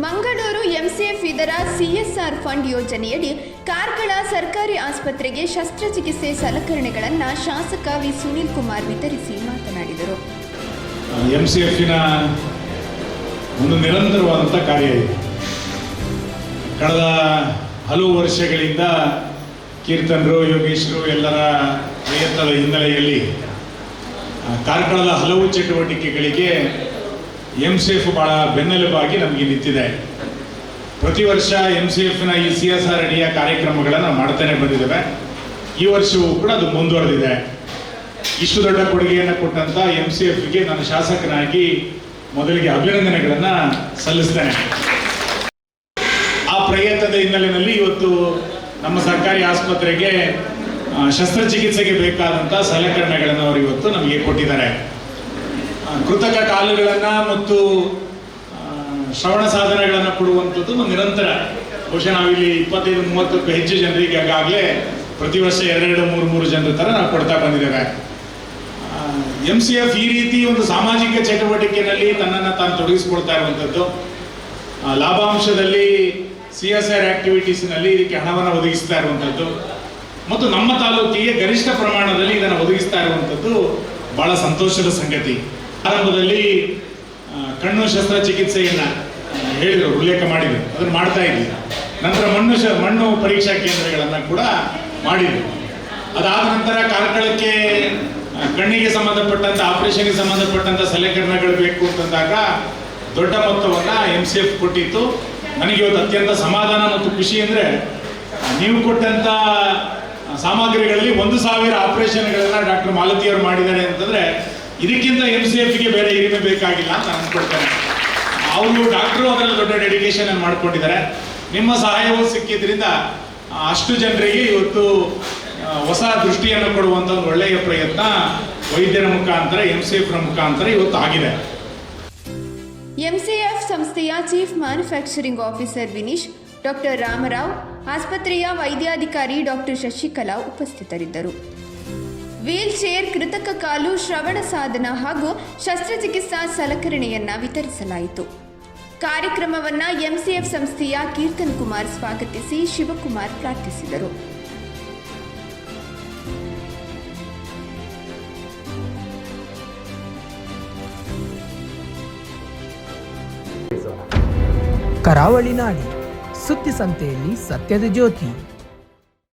Mangaluru MCF ಇದರ CSR fund ಯೋಜನೆಯಡಿ ಕಾರ್ಕಳ ಸರ್ಕಾರಿ ಆಸ್ಪತ್ರೆಗೆ ಶಸ್ತ್ರಚಿಕಿತ್ಸೆ ಸಲಕರಣೆಗಳನ್ನು ಶಾಸಕ ವಿ ಸುನೀಲ್ ಕುಮಾರ್ ವಿತರಿಸಿ ಮಾತನಾಡಿದರು. ಎಂ ಸಿ ಎಫಿನ ಒಂದು ನಿರಂತರವಾದಂಥ ಕಾರ್ಯ ಇದೆ. ಕಳೆದ ಹಲವು ವರ್ಷಗಳಿಂದ ಕೀರ್ತನರು ಯೋಗೇಶ್ವರು ಎಲ್ಲರ ಪ್ರಯತ್ನದ ಹಿನ್ನೆಲೆಯಲ್ಲಿ ಕಾರ್ಕಳದ ಹಲವು ಚಟುವಟಿಕೆಗಳಿಗೆ ಎಂ ಸಿ ಎಫ್ ಭಾಳ ಬೆನ್ನೆಲುಬಾಗಿ ನಮಗೆ ನಿಂತಿದೆ. ಪ್ರತಿ ವರ್ಷ ಎಂ ಸಿ ಎಫ್ನ ಈ ಸಿ ಎಸ್ ಆರ್ ಅಡಿಯ ಕಾರ್ಯಕ್ರಮಗಳನ್ನು ಮಾಡ್ತಾನೆ ಬಂದಿದ್ದೇವೆ ಈ ವರ್ಷವೂ ಕೂಡ ಅದು ಮುಂದುವರೆದಿದೆ. ಇಷ್ಟು ದೊಡ್ಡ ಕೊಡುಗೆಯನ್ನು ಕೊಟ್ಟಂತ ಎಂ ಸಿ ಎಫ್ಗೆ ನಾನು ಶಾಸಕನಾಗಿ ಮೊದಲಿಗೆ ಅಭಿನಂದನೆಗಳನ್ನು ಸಲ್ಲಿಸ್ತೇನೆ. ಆ ಪ್ರಯತ್ನದ ಹಿನ್ನೆಲೆಯಲ್ಲಿ ಇವತ್ತು ನಮ್ಮ ಸರ್ಕಾರಿ ಆಸ್ಪತ್ರೆಗೆ ಶಸ್ತ್ರಚಿಕಿತ್ಸೆಗೆ ಬೇಕಾದಂಥ ಸಲಕರಣೆಗಳನ್ನು ಅವರು ಇವತ್ತು ನಮಗೆ ಕೊಟ್ಟಿದ್ದಾರೆ. ಕೃತಕ ಕಾಲುಗಳನ್ನು ಮತ್ತು ಶ್ರವಣ ಸಾಧನಗಳನ್ನು ಕೊಡುವಂಥದ್ದು ನಿರಂತರ. ಬಹುಶಃ ನಾವಿಲ್ಲಿ ಇಪ್ಪತ್ತೈದು, ಮೂವತ್ತಕ್ಕೂ ಹೆಚ್ಚು ಜನರಿಗೆ ಆಗಾಗಲೇ ಪ್ರತಿ ವರ್ಷ ಎರಡೆರಡು ಮೂರು ಮೂರು ಜನರ ಥರ ನಾವು ಕೊಡ್ತಾ ಬಂದಿದ್ದೇವೆ. ಎಂ ಸಿ ಎಫ್ ಈ ರೀತಿ ಒಂದು ಸಾಮಾಜಿಕ ಚಟುವಟಿಕೆಯಲ್ಲಿ ತನ್ನನ್ನು ತಾನು ತೊಡಗಿಸ್ಕೊಳ್ತಾ ಇರುವಂಥದ್ದು. ಲಾಭಾಂಶದಲ್ಲಿ ಸಿ ಎಸ್ ಆರ್ ಆಕ್ಟಿವಿಟೀಸ್ನಲ್ಲಿ ಇದಕ್ಕೆ ಹಣವನ್ನು ಒದಗಿಸ್ತಾ ಇರುವಂಥದ್ದು. ಮತ್ತು ನಮ್ಮ ತಾಲೂಕಿಗೆ ಗರಿಷ್ಠ ಪ್ರಮಾಣದಲ್ಲಿ ಇದನ್ನು ಒದಗಿಸ್ತಾ ಇರುವಂಥದ್ದು ಬಹಳ ಸಂತೋಷದ ಸಂಗತಿ. ಆರಂಭದಲ್ಲಿ ಕಣ್ಣು ಶಸ್ತ್ರಚಿಕಿತ್ಸೆಯನ್ನು ಹೇಳಿದರು, ಉಲ್ಲೇಖ ಮಾಡಿದರು. ಅದನ್ನು ಮಾಡ್ತಾ ಇದ್ವಿ. ನಂತರ ಮಣ್ಣು ಶ, ಮಣ್ಣು ಪರೀಕ್ಷಾ ಕೇಂದ್ರಗಳನ್ನು ಕೂಡ ಮಾಡಿದರು ಅದಾದ ನಂತರ ಕಾರ್ಕಳಕ್ಕೆ ಕಣ್ಣಿಗೆ ಸಂಬಂಧಪಟ್ಟಂತ, ಆಪರೇಷನ್ಗೆ ಸಂಬಂಧಪಟ್ಟಂತ ಸಲಕರಣೆಗಳು ಬೇಕು ಅಂತಂದಾಗ ದೊಡ್ಡ ಮೊತ್ತವನ್ನ ಎಂ ಸಿ ಎಫ್ ಕೊಟ್ಟಿತ್ತು. ನನಗೆ ಇವತ್ತು ಅತ್ಯಂತ ಸಮಾಧಾನ ಮತ್ತು ಖುಷಿ ಅಂದ್ರೆ ನೀವು ಕೊಟ್ಟಂತ ಸಾಮಗ್ರಿಗಳಲ್ಲಿ ಒಂದು ಸಾವಿರ ಆಪರೇಷನ್ಗಳನ್ನ ಡಾಕ್ಟರ್ ಮಾಲತಿಯವರು ಮಾಡಿದ್ದಾರೆ ಅಂತಂದ್ರೆ ಇದಕ್ಕಿಂತ ಎಂ ಸಿ ಎಫ್ಗೆ ಬೇರೆ ಹಿರಿಮೆ ಬೇಕಾಗಿಲ್ಲ ಅಂತ ಅನ್ಸ್ಕೊಡ್ತೇನೆ ಅವರು ಡಾಕ್ಟರು ಅದರಲ್ಲಿ ದೊಡ್ಡ ಡೆಡಿಕೇಶನ್ ಅನ್ನು ಮಾಡ್ಕೊಂಡಿದ್ದಾರೆ. ನಿಮ್ಮ ಸಹಾಯವೂ ಸಿಕ್ಕಿದ್ರಿಂದ ಅಷ್ಟು ಜನರಿಗೆ ಇವತ್ತು ಹೊಸ ದೃಷ್ಟಿಯನ್ನು ಕೊಡುವಂತ ಒಂದು ಒಳ್ಳೆಯ ಪ್ರಯತ್ನ ವೈದ್ಯರ ಮುಖಾಂತರ ಎಂ ಸಿ ಎಫ್ನ ಮುಖಾಂತರ ಇವತ್ತು ಆಗಿದೆ. ಎಂಸಿಎಫ್ ಸಂಸ್ಥೆಯ chief manufacturing officer Vineesh, doctor Ramarao, ಆಸ್ಪತ್ರೆಯ ವೈದ್ಯಾಧಿಕಾರಿ ಡಾಕ್ಟರ್ ಶಶಿಕಲಾ ಉಪಸ್ಥಿತರಿದ್ದರು. ವೀಲ್ ಚೇರ್ ಕೃತಕ ಕಾಲು ಶ್ರವಣ ಸಾಧನ ಹಾಗೂ ಶಸ್ತ್ರಚಿಕಿತ್ಸಾ ಸಲಕರಣೆಯನ್ನ ವಿತರಿಸಲಾಯಿತು. ಕಾರ್ಯಕ್ರಮವನ್ನ ಎಂಸಿಎಫ್ ಸಂಸ್ಥೆಯ ಕೀರ್ತನ್ ಕುಮಾರ್ ಸ್ವಾಗತಿಸಿ ಶಿವಕುಮಾರ್ ಪ್ರಾರ್ಥಿಸಿದರು. ಕರಾವಳಿ ನಾಡಿ ಸುದ್ದಿ ಸಂತೆಯಲ್ಲಿ ಸತ್ಯದ ಜ್ಯೋತಿ.